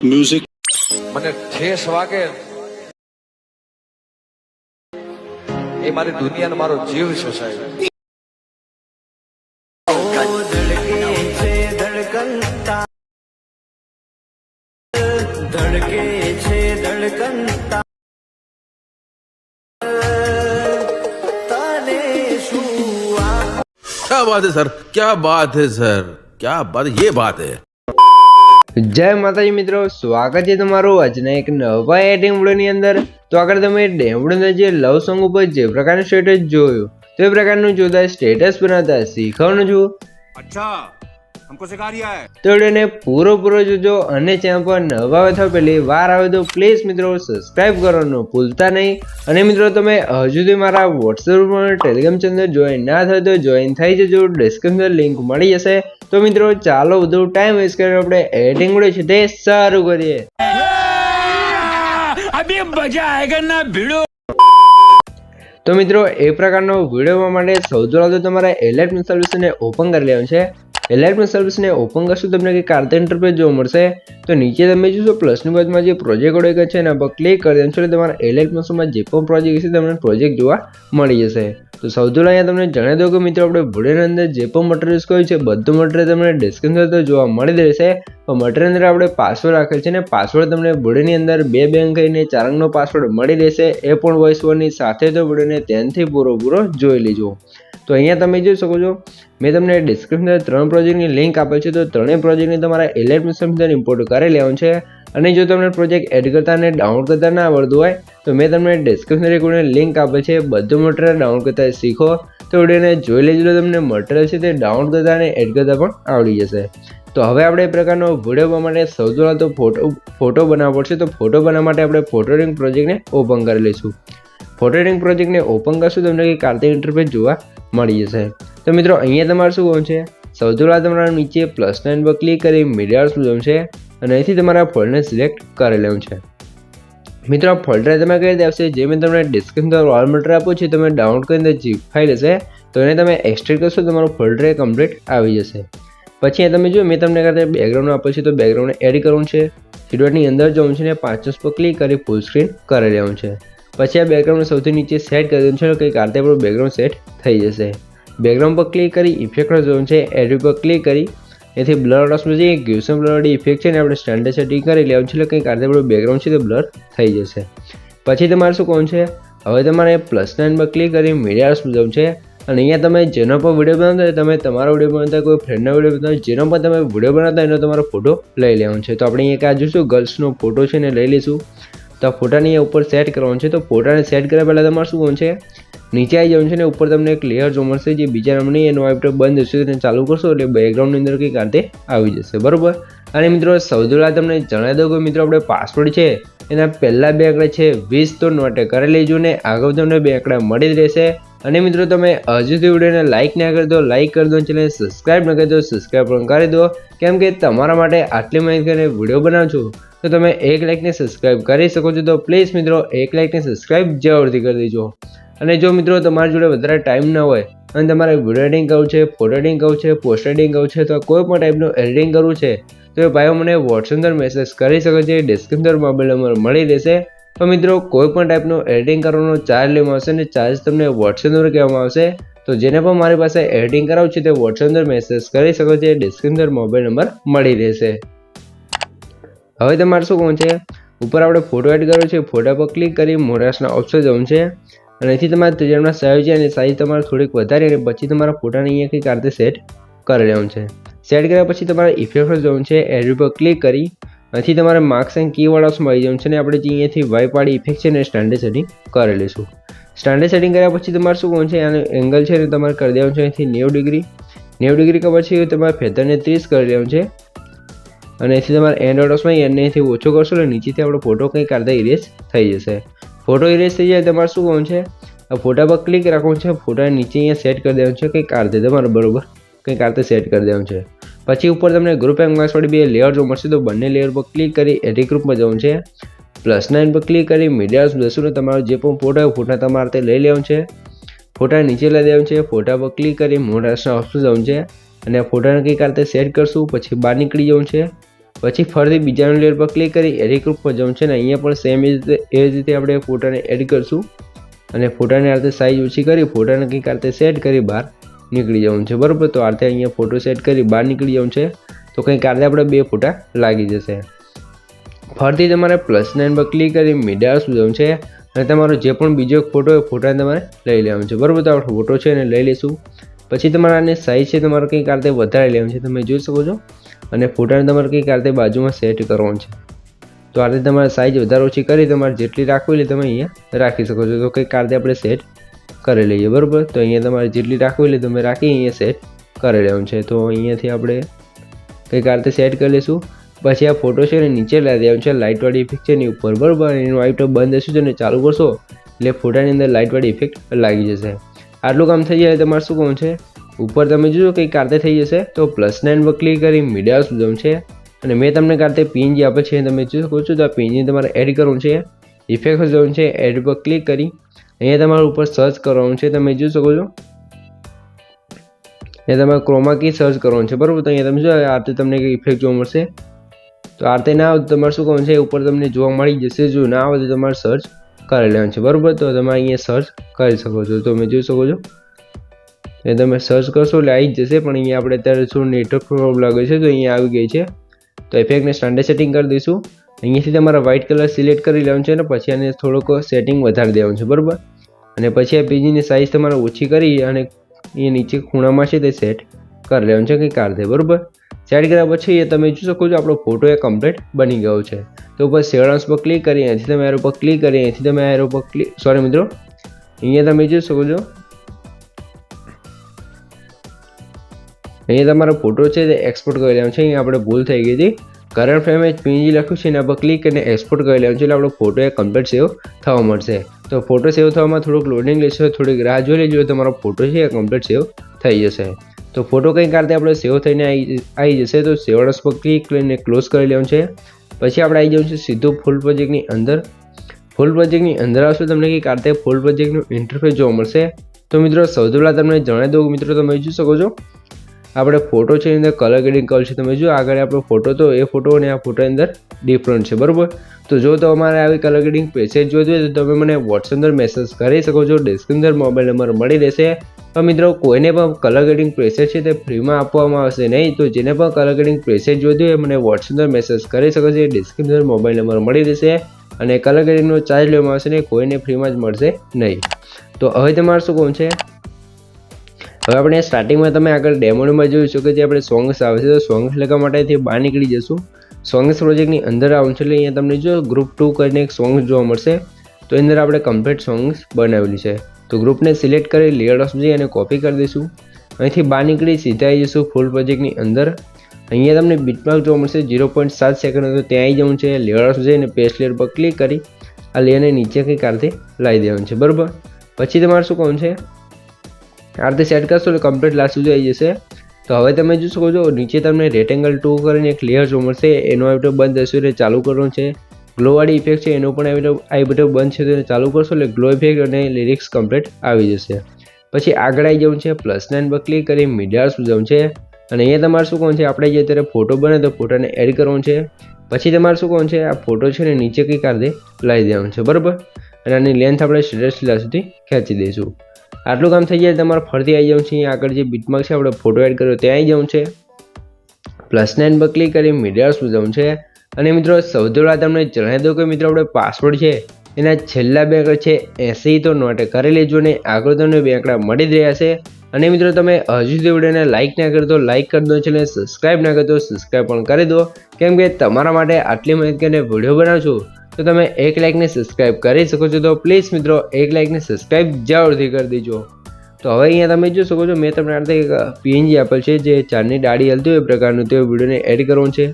music મને ઠેસ વાગે એ મારી દુનિયાનો મારો જીવ છે સાહેબ ધડકે છે ધડકન તને શું આ क्या बात है सर क्या बात है सर क्या बात ये बात है જય માતાજી મિત્રો, સ્વાગત છે તમારું આજના એક નવા એડિંગ વિડીયોની અંદર. તો આગળ તમે ડેમડોના જે લવ સોંગ ઉપર જે પ્રકારનું સ્ટેટસ જોયું, તે પ્રકારનું જોતા સ્ટેટસ બનાવતા શીખવાનું છું. અચ્છા. हमको सिखा रिया है તો વિડીયોને પૂરો પૂરો જોજો અને ચેનલ પર નવા અથવા પહેલી વાર આવે તો પ્લીઝ મિત્રો સબસ્ક્રાઇબ કરવાનું ભૂલતા નહીં અને મિત્રો તમે હજુ સુધી મારા વોટ્સએપ પર ટેલિગ્રામ ચેનલ જોઈન ના થાય તો જોઈન થઈ જજો ડિસ્ક્રિપ્શન લિંક મળી જશે તો મિત્રો ચાલો બધું ટાઈમ વેસ્ટ કરીને આપણે એડિંગ વિડીયો છે તે સારું કરીએ તો મિત્રો એ પ્રકારનો વિડીયો માટે સૌથી પહેલાં તો તમારે એલર્ટ સર્વિસને ઓપન કરી લેવાનું છે એલર્ટ સર્વિસને ઓપન કરશો, તમને કે કાર્ત ઇન્ટરપ્રેસ જોવા મળશે. તો નીચે તમે જોશો પ્લસની બાજુમાં જે પ્રોજેક્ટ ઓડે છે, એના પર ક્લિક કરી દેશો એટલે તમારા એલર્ટ મશીનમાં જે પણ પ્રોજેક્ટ છે તમને પ્રોજેક્ટ જોવા મળી જશે. તો સૌથી પહેલાં અહીંયા તમને જણાવી દઉં કે મિત્રો, આપણે ભૂડેની અંદર જે પણ મટીરિયલ્સ કહ્યું છે, બધું મટીરિયલ તમને ડિસ્ક્રિપ્શન તો જોવા મળી રહેશે. પણ મટીરિયલ અંદર આપણે પાસવર્ડ રાખેલ છે ને પાસવર્ડ તમને ભૂડેની અંદર બે બેંક કહીને ચાર અંકનો પાસવર્ડ મળી રહેશે. એ પણ વોઇસ ઓવરની સાથે તો ભૂડેને ધ્યાનથી પૂરો પૂરો જોઈ લેજો. તો અહીંયા તમે જોઈ શકો છો મેં તમને ડિસ્ક્રિપ્શન ત્રણ પ્રોજેક્ટની લિંક આપેલ છે, તો ત્રણેય પ્રોજેક્ટની તમારા એલર્ટ મિશન ઇમ્પોર્ટ કરી લેવાનું છે. અને જો તમને પ્રોજેક્ટ એડ કરતા અને ડાઉનલોડ કરતા ના આવડતું હોય, તો મેં તમને ડિસ્ક્રિપ્શન રેકોર્ડની લિંક આપેલ છે, બધું મટીરિયલ ડાઉનલોડ કરતા શીખો. તો વિડીયોને જોઈ લેજો તમને મટીરિયલ છે તે ડાઉનલોડ કરતા અને એડ કરતા પણ આવડી જશે. તો હવે આપણે એ પ્રકારનો વીડિયો બનાવવા માટે સૌથી પહેલાં તો ફોટો ફોટો બનાવવો પડશે. તો ફોટો બનાવવા માટે આપણે ફોટો રિંગ પ્રોજેક્ટને ઓપન કરી લઈશું. ફોટોરિંગ પ્રોજેક્ટને ઓપન કરશું તમને કે કાર્તિક ઇન્ટરફેસ જોવા મળી જશે. તો મિત્રો, અહીંયા તમારે શું કરવું છે? સૌથી પહેલાં તમારા નીચે પ્લસ નાઇન પર ક્લિક કરી મીડિયા શું છે? અને અહીંથી તમારા ફોલ્ડરને સિલેક્ટ કરી લેવું છે. મિત્રો ફોલ્ડર તમે રીતે આવશે જે મેં તમને ડિસ્ક્રિપ્શન વોલ મટીરિયલ આપ્યું છે, તમે ડાઉનલોડ કરીને જીપ ફાઇલ હશે, તો એને તમે એક્સટ્રેક્ટ કરશો, તમારું ફોલ્ડર કમ્પ્લીટ આવી જશે. પછી તમે જો મેં તમને કહે બેકગ્રાઉન્ડ આપ્યું છે, તો બેકગ્રાઉન્ડ એડ કરવું છે. સિડવેટની અંદર જવું છે ને પાંચસ પર ક્લિક કરી ફૂલ સ્ક્રીન કરી લેવું છે. પછી આ બેકગ્રાઉન્ડ સૌથી નીચે સેટ કરી દઉં છે. કંઈક આ રીતે બેકગ્રાઉન્ડ સેટ થઈ જશે. બેકગ્રાઉન્ડ પર ક્લિક કરી ઇફેક્ટ જવું છે એડ પર ક્લિક કરી. એથી બ્લર ઓસમાં જે ગ્યુસમ બ્લર ઇફેક્ટ છે ને આપણે સ્ટાન્ડર્ડ સેટિંગ કરી લેવું છે. એટલે કંઈક આ રીતે બેકગ્રાઉન્ડ છે તે બ્લર થઈ જશે. પછી તમારે શું કોણ છે? હવે તમારે પ્લસ નાઇન પર ક્લિક કરી મીડિયા જવું છે. અને અહીંયા તમે જેનો પણ વીડિયો બનાવતા તમે તમારો વીડિયો બનાવતા કોઈ ફ્રેન્ડનો વીડિયો બનાવતા જેનો પણ તમે વીડિયો બનાવતા એનો તમારો ફોટો લઈ લેવાનો છે. તો આપણે અહીંયા આ જોઈશું ગર્લ્સનો ફોટો છે ને લઈ લઈશું. તો આ ફોટાની ઉપર સેટ કરવાનું છે. તો ફોટાને સેટ કર્યા પહેલાં તમારે શું કરવાનું છે? નીચે આવી જવાનું છે ને ઉપર તમને એક લેયર જોવા મળશે જે બીજા નંબરની એનો વાઇપર બંધ હશે. તેને ચાલુ કરશો એટલે બેકગ્રાઉન્ડની અંદર કંઈક આતે આવી જશે. બરોબર? અને મિત્રો, સૌથી તમને જણાવી દઉં કે મિત્રો, આપણે પાસવર્ડ છે. એના પહેલાં બે આંકડા છે. વીસ તો નોટે કરી લેજો ને આગળ તમને બે આંકડા મળી જ રહેશે. અને મિત્રો, તમે હજુ સુધી વિડીયોને લાઇક ના કરી દો લાઇક કરી દો ચેનલ સબસ્ક્રાઈબ ન કરી દો સબસ્ક્રાઈબ પણ કરી દો. કેમ કે તમારા માટે આટલી માહિતી વીડિયો બનાવું છું. તો તમે એક લાઇકને સબસ્ક્રાઇબ કરી શકો છો. તો પ્લીઝ મિત્રો, એક લાઇકને સબસ્ક્રાઇબ જરૂરથી કરી દેજો. અને જો મિત્રો તમારી જોડે વધારે ટાઈમ ન હોય અને તમારે વીડિયો એડિટિંગ કરવું છે ફોટો એડિટિંગ કરવું છે પોસ્ટ એડિટિંગ કરવું છે, તો કોઈ પણ ટાઈપનું એડિટિંગ કરવું છે, તો એ ભાઈઓ મને વોટ્સઅપ પર મેસેજ કરી શકો છે. ડિસ્ક્રિપ્શન મોબાઈલ નંબર મળી રહેશે. તો મિત્રો, કોઈ પણ ટાઈપનું એડિટિંગ કરવાનો ચાર્જ લેવામાં આવશે અને ચાર્જ તમને વોટ્સઅપ પર કહેવામાં આવશે. તો જેને પણ મારી પાસે એડિટિંગ કરાવવું છે, તે વોટ્સઅપ પર મેસેજ કરી શકો છે. ડિસ્ક્રિપ્શન મોબાઈલ નંબર મળી રહેશે. હવે તમારે શું કહું છે? ઉપર આપણે ફોટો એડ કર્યો છે. ફોટા પર ક્લિક કરી મોરાસના ઓપ્શન જવું છે. અને અહીંથી તમારે ત્રિજણના સાઈઝ છે અને સાઈઝ તમારે થોડીક વધારી અને પછી તમારા ફોટાને અહીંયા કંઈક આ સેટ કરી લેવું છે. સેટ કર્યા પછી તમારે ઇફેક્ટ જવું છે. એડ પર ક્લિક કરી. અહીંથી તમારે માર્ક્સ એન્ડ કીવર્ડ ઓપ્શન મળી જવું છે અને આપણે જે અહીંયાથી વાય પાડી ઇફેક્ટ છે ને સ્ટાન્ડર્ડ સેટિંગ કરી લઈશું. સ્ટાન્ડર્ડ સેટિંગ કર્યા પછી તમારે શું કહું છે? આનું એંગલ છે ને તમારે કરી દેવાનું છે. અહીંથી નેવું ડિગ્રી. નેવું ડિગ્રી કર્યા પછી તમારે ફેધરને ત્રીસ કરી દેવાનું છે. અને અહીંથી તમારે એન્ડ ઓટોસમાં એને ઓછો કરશો એટલે નીચેથી આપણો ફોટો કંઈક અડધા ઇરેઝ થઈ જશે. ફોટો ઇરેઝ થઈ જાય તમારે શું કહું છે? આ ફોટા પર ક્લિક રાખવાનું છે. ફોટા નીચે અહીંયા સેટ કરી દેવાનું છે. કંઈક અર્ધે તમારે બરોબર કંઈક અર્ધે સેટ કરી દેવાનું છે. પછી ઉપર તમને ગ્રુપ એન્ડ વાળી બે લેયર જો મળશે તો બંને લેયર પર ક્લિક કરી એડિટ ગ્રુપમાં જવું છે. પ્લસ નાઇન પર ક્લિક કરી મીડિયા દસું તમારો જે પણ ફોટો હોય ફોટા તમારે તે લઈ લેવાનું છે. ફોટા નીચે લઈ દેવાનું છે. ફોટા પર ક્લિક કરી મોટા ઓપ્શન જવું છે. અને ફોટાને કંઈક આ રીતે સેટ કરશું, પછી બહાર નીકળી જવું છે. પછી ફરીથી બીજાનું લેયર પર ક્લિક કરી એડિટ ગ્રુપ પર છે અને અહીંયા પણ સેમ એ રીતે એ જ રીતે આપણે ફોટાને એડ કરીશું. અને ફોટાની આ સાઇઝ ઓછી કરી, ફોટાને કંઈક આ રીતે સેટ કરી બહાર નીકળી જવું છે. બરાબર? તો આ અહીંયા ફોટો સેટ કરી બહાર નીકળી જવું છે. તો કંઈક આ આપણે બે ફોટા લાગી જશે. ફરીથી તમારે પ્લસ નાઇન પર ક્લિક કરી શું જવું છે. અને તમારો જે પણ બીજો ફોટો હોય ફોટાને તમારે લઈ લેવાનો છે. બરાબર? તો આપણો ફોટો છે એને લઈ લઈશું પછી તમારા આની સાઇઝ છે તમારે કંઈક આ રીતે વધારે લેવાનું છે. તમે જોઈ શકો છો. અને ફોટાને તમારે કંઈક આ રીતે બાજુમાં સેટ કરવાનું છે. તો આ રીતે તમારે સાઇઝ વધારે ઓછી કરી તમારે જેટલી રાખવી એટલે તમે અહીંયા રાખી શકો છો. તો કંઈક આ રીતે આપણે સેટ કરી લઈએ, બરાબર? તો અહીંયા તમારે જેટલી રાખવી એટલે તમે રાખી અહીંયા સેટ કરી લેવાનું છે. તો અહીંયાથી આપણે કંઈક આ રીતે સેટ કરી લઈશું. પછી આ ફોટો છે ને નીચે લાવી દેવાનું છે લાઇટવાળી ઇફેક્ટ છે એની ઉપર, બરાબર? એનું આઈટો બંધ હશે અને ચાલુ કરશો એટલે ફોટાની અંદર લાઇટવાળી ઇફેક્ટ લાગી જશે. આટલું કામ થઈ જાય તમારે શું કહું છે? ઉપર તમે જોજો કંઈક કારતે થઈ જશે. તો પ્લસ નાઇન પર ક્લિક કરી મીડિયા સુધમ છે. અને મેં તમને કારતે જે આપે છે તમે જોઈ શકો છો. તો આ પીએનજી તમારે એડ કરવું છે ઇફેક્ટ ઝોન છે એડ પર ક્લિક કરી. અહીંયા તમારે ઉપર સર્ચ કરવાનું છે, તમે જોઈ શકો છો. અહીંયા તમારે ક્રોમા કી સર્ચ કરવાનું છે, બરાબર? તો અહીંયા તમે જો આ રીતે તમને ઇફેક્ટ જોવા મળશે. તો આ રીતે ના આવે તમારે શું કરવાનું છે, ઉપર તમને જોવા મળી જશે. જો ના આવે તો તમારે સર્ચ કરી લેવાનું છે, બરાબર? તો તમે અહીંયા સર્ચ કરી શકો છો. તમે જોઈ શકો છો. એ તમે સર્ચ કરશો એટલે આવી જ જશે, પણ અહીંયા આપણે અત્યારે શું નેટવર્ક પ્રોબ્લેમ લાગે છે તો અહીંયા આવી ગઈ છે. તો ઇફેક્ટને સ્ટાન્ડર્ડ સેટિંગ કરી દઈશું. અહીંયાથી તમારે વ્હાઇટ કલર સિલેક્ટ કરી લેવાનું છે અને પછી આને થોડોક સેટિંગ વધારી દેવાનું છે, બરાબર? અને પછી આ પેજીની સાઇઝ તમારે ઓછી કરી અને એ નીચે ખૂણામાં છે તે સેટ કરી લેવાનું છે કંઈક આ રીતે બરાબર? સેટ કર્યા પછી એ તમે જોઈ શકો છો આપણો ફોટો એ કમ્પ્લીટ બની ગયો છે. તો ઉપર સેવડાંશ પર ક્લિક કરી અહીંયાથી તમે એરો પર ક્લિક કરી અહીંયાથી તમે એરો પર ક્લિક સોરી મિત્રો, અહીંયા તમે જોઈ શકો છો અહીંયા તમારો ફોટો છે તે એક્સપોર્ટ કરી લેવાનો છે. અહીંયા આપણે ભૂલ થઈ ગઈ હતી. કરંટ ફ્રેમ એ પીજી લખ્યું છે, એના પર ક્લિક કરીને એક્સપોર્ટ કરી લેવાનું છે. એટલે આપણો ફોટો એ કમ્પ્લીટ સેવ થવા મળશે તો ફોટો સેવ થવામાં થોડુંક લોડિંગ લેશે, થોડીક રાહ જોઈ લેજો. તમારો ફોટો છે, એ કમ્પ્લીટ સેવ થઈ જશે. તો ફોટો કંઈક રીતે આપણે સેવ થઈને આવી આવી જશે. તો સેવડસ પર ક્લિક કરીને ક્લોઝ કરી લેવાનું છે. પછી આપણે આવી જવું છે, સીધું ફૂલ પ્રોજેક્ટની અંદર. ફૂલ પ્રોજેક્ટની અંદર આવશો, તમને કંઈક રીતે ફૂલ પ્રોજેક્ટનું ઇન્ટરફેસ જોવા મળશે. તો મિત્રો, સૌથી પહેલાં તમને જણાવી દઉં મિત્રો, તમે જોઈ શકો છો. આપણે ફોટો છે, એની અંદર કલર ગ્રેડિંગ કર્યું છે. તમે જો આગળ આપણો ફોટો તો એ ફોટો અને આ ફોટો અંદર ડિફરન્ટ છે, બરાબર? તો જો તમારે આવી કલર ગ્રેડિંગ પેસેજ જોતી હોય તો તમે મને વોટ્સઅપ અંદર મેસેજ કરી શકો છો ડિસ્ક્રિપ્શન મોબાઈલ નંબર મળી રહેશે. તો મિત્રો, કોઈને પણ કલર ગ્રેડિંગ પ્રેસેજ છે તે ફ્રીમાં આપવામાં આવશે નહીં. તો જેને પણ કલર ગ્રેડિંગ પ્રેસેજ જોઈતી હોય મને વોટ્સઅપ મેસેજ કરી શકો છો ડિસ્ક્રિપ્શન અંદર મોબાઈલ નંબર મળી રહેશે. અને કલર ગ્રેડિંગનો ચાર્જ લેવામાં આવશે નહીં, કોઈને ફ્રીમાં જ મળશે નહીં. તો હવે તમારે શું કહું છે? હવે આપણે સ્ટાર્ટિંગમાં તમે આગળ ડેમોમાં જોઈ શકો જે આપણે સોંગ્સ આવે છે, તો સોંગ્સ લખવા માટેથી બહાર નીકળી જશું. સોંગ્સ પ્રોજેક્ટની અંદર આવું છે, એટલે અહીંયા તમને જો ગ્રુપ ટુ કરીને એક સોંગ્સ જોવા મળશે, તો અંદર આપણે કમ્પ્લીટ સોંગ્સ બનાવેલી છે. તો ગ્રુપને સિલેક્ટ કરી લેયર ઓફ જઈ અને કોપી કરી દઈશું. અહીંથી બહાર નીકળી સીધા આવી જઈશું ફૂલ પ્રોજેક્ટની અંદર. અહીંયા તમને બીટમાર્ક જોવા મળશે ઝીરો પોઈન્ટ સાત સેકન્ડ તો ત્યાં આવી જવું છે લેયર ઓફ જઈને પેસ્ટ લેયર પર ક્લિક કરી, આ લેયરને નીચે કંઈક આ લાવી દેવાનું છે, બરાબર? પછી તમારે શું કહું છે? આ રીતે સેટ કરશો એટલે કમ્પ્લીટ લાસ્ટ સુધી આવી જશે. તો હવે તમે જોઈ શકો છો, નીચે તમને રેટેંગલ ટુ કરીને એક લેયર જોવા મળશે. એનો આવી બંધ થશે એટલે ચાલુ કરવાનું છે. ગ્લોવાળી ઇફેક્ટ છે, એનો પણ આવી આ બધું બંધ છે તો એને ચાલુ કરશો એટલે ગ્લો ઇફેક્ટ અને લિરિક્સ કમ્પ્લીટ આવી જશે. પછી આગળ આવી જવું છે પ્લસ નાઇન પર ક્લિક કરી મીડિયા શું જવું છે. અને અહીંયા તમારે શું કહું છે, આપણે જે અત્યારે ફોટો બને તો ફોટોને એડ કરવાનો છે. પછી તમારે શું કહું છે, આ ફોટો છે ને નીચે કંઈક આ રીતે લાવી દેવાનું છે, બરાબર? અને આની લેન્થ આપણે સ્ટેટસ સુધી ખેંચી દઈશું. આટલું કામ થઈ જાય તમારે ફરતી આવી જવું છે. આગળ જે બીટમાર્ક છે, આપણે ફોટો એડ કર્યો, ત્યાં આવી જવું છે. પ્લસ નાઇન પર ક્લિક કરી મીડિયા શું જવું છે. અને મિત્રો, સૌથી પહેલાં તમને જણાવી દઉં કે મિત્રો, આપણે પાસવર્ડ છે, એના છેલ્લા બે આંકડા છે, એસી તો નોટ કરી લેજો ને આગળ તમને બે આંકડા મળી જ રહ્યા છે. અને મિત્રો, તમે હજુ સુધી વિડીયોને લાઇક ના કરતો લાઇક કરી દો છે અને સબસ્ક્રાઇબ ના કરતો સબસ્ક્રાઈબ પણ કરી દો. કેમ કે તમારા માટે આટલી મહેનત કરીને વીડિયો બનાવું તો તમે એક લાઇકને સબસ્ક્રાઇબ કરી શકો છો. તો પ્લીઝ મિત્રો, એક લાઇકને સબસ્ક્રાઇબ જરૂરથી કરી દેજો. તો હવે અહીંયા તમે જોઈ શકો છો, મેં તમને આ એક પીએનજી આપેલ છે, જે ચારની ડાળી હલતી હોય એ પ્રકારનું તે વિડીયોને એડ કરવાનું છે.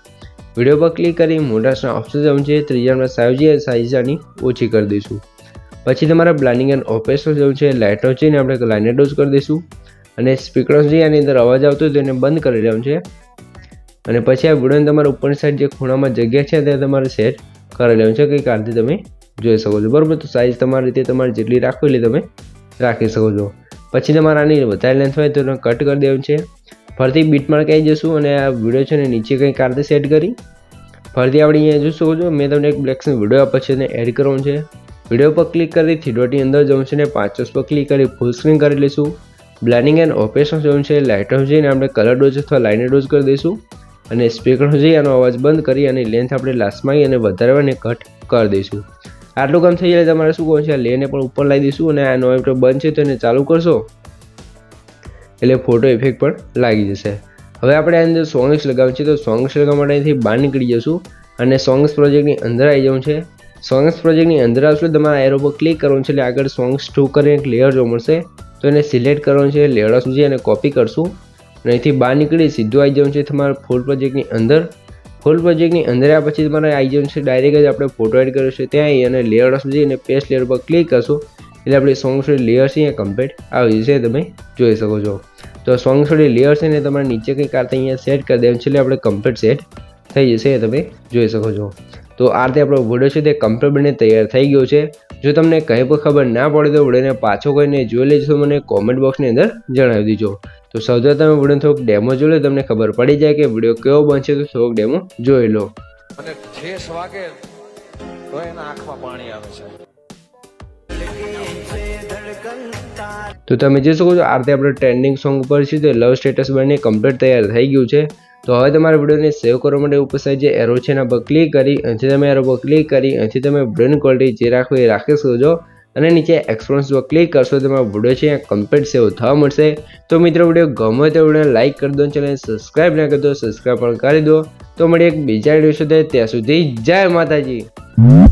વીડિયો પર ક્લિક કરી મોટા ઓપ્શન જવું છે ત્રીજામાં સાઈઝ સાઈઝ આની ઓછી કરી દઈશું. પછી તમારા બ્લાઇન્ડિંગ એન્ડ ઓપરેશન જવું છે લાઇટો છે ને આપણે લાઈને ડોઝ કરી દઈશું. અને સ્પીકર્સ જે આની અંદર અવાજ આવતો હોય તો એને બંધ કરી દેવાનું છે. અને પછી આ વિડીયોને તમારા ઉપરની સાઈડ જે ખૂણામાં જગ્યા છે તે તમારે સેટ કરી લેવાનું છે કંઈક આરથી તમે જોઈ શકો છો. બરાબર, તો સાઇઝ તમારી રીતે તમારે જેટલી રાખવી એટલે તમે રાખી શકો છો. પછી તમારે આની વધારે લેન્થ હોય તો કટ કરી દેવાનું છે. ફરીથી બીટમાર્ક આવી જશું અને આ વીડિયો છે ને નીચે કંઈક આ રીતે સેટ કરી. ફરીથી આપણે અહીંયા જોઈ શકો છો, મેં તમને એક બ્લેક્સનો વીડિયો આપ્યો છે એને એડ કરવાનું છે. વીડિયો પર ક્લિક કરી થ્રી ડોટની અંદર જવું છે ને પાંચસ પર ક્લિક કરી ફૂલ સ્ક્રીન કરી લઈશું. બ્લેન્ડિંગ એન્ડ ઓપરેશન જવું છે લાઇટર જઈને આપણે કલર ડોઝ અથવા લાઇનર ડોઝ કરી દઈશું. અને સ્પીકર જઈ આનો અવાજ બંધ કરી અને લેન્થ આપણે લાસ્ટમાં અને વધારવાને કટ કરી દઈશું. આટલું કામ થઈ જાય તમારે શું કહો છે? આ લેને પણ ઉપર લાવી દઈશું અને આ નોઇટર બંધ છે તો એને ચાલુ કરશો. એટલે ફોટો ઇફેક્ટ પણ લાગી જશે. હવે આપણે આની અંદર સોંગ્સ લગાવ્યું છે તો સોંગ્સ લગાવવા માટે અહીંથી બહાર નીકળી જશું અને સોંગ્સ પ્રોજેક્ટની અંદર આવી જવું છે. સોંગ્સ પ્રોજેક્ટની અંદર આવશે તમારા એરો પર ક્લિક કરવાનું છે એટલે આગળ સોંગ્સ ટુ કરીને એક લેયર જોવા મળશે. તો એને સિલેક્ટ કરવાનું છે લેયર સુધી અને કોપી કરશું. અને અહીંથી બહાર નીકળી સીધું આવી જવું છે તમારા ફૂલ પ્રોજેક્ટની અંદર. ફૂલ પ્રોજેક્ટની અંદર આ પછી તમારે આવી જવું છે, ડાયરેક્ટ જ આપણે ફોટો એડ કર્યો છે ત્યાં આવી અને લેયર સુધી અને પેસ્ટ લેયર પર ક્લિક કરશું, એટલે આપણી સોંગ સોડી લેયર છે અહીંયા કમ્પ્લીટ આવી જશે તમે જોઈ શકો છો. તો સોંગ સોડી લેયર છે ને તમારે નીચે કંઈક આ અહીંયા સેટ કરી દેવાનું છે, એટલે આપણે કમ્પ્લીટ સેટ થઈ જશે એ તમે જોઈ શકો છો. તો આ રીતે આપણો વીડિયો છે તે કમ્પ્લીટ બને તૈયાર થઈ ગયો છે. જો તમને કંઈ પણ ખબર ના પડે તો વિડીયોને પાછો કરીને જોઈ લેજો, મને કોમેન્ટ બોક્સની અંદર જણાવી દીજો. તો સૌથી તમે વીડિયો થોડોક ડેમો જોઈ લો તમને ખબર પડી જાય કે વીડિયો કેવો બનશે તો થોડોક ડેમો જોઈ લો. અને ઠેસ વાગે તો એના આંખમાં પાણી આવે છે. તો તમે જોઈ શકો છો આ રીતે આપણે ટ્રેન્ડિંગ સોંગ ઉપર છીએ તો લવ સ્ટેટસ બની કમ્પ્લીટ તૈયાર થઈ ગયું છે. તો હવે તમારા વિડીયોને સેવ કરવા માટે ઉપર સાઈડ જે એરો છે એના પર ક્લિક કરી અહીંથી તમે એરો પર ક્લિક કરી અહીંથી તમે વિડીયોની ક્વોલિટી જે રાખો એ રાખી શકો છો. અને નીચે એક્સપ્લોન્સ પર ક્લિક કરશો તો તમારો વીડિયો છે કમ્પ્લીટ સેવ થવા મળશે. તો મિત્રો વીડિયો ગમે તો વીડિયો લાઇક કરી દો ચેનલ સબસ્ક્રાઇબ ના કરી દો સબસ્ક્રાઈબ પણ કરી દો. તો મળીએ એક બીજા વીડિયો સુધી ત્યાં સુધી જય માતાજી.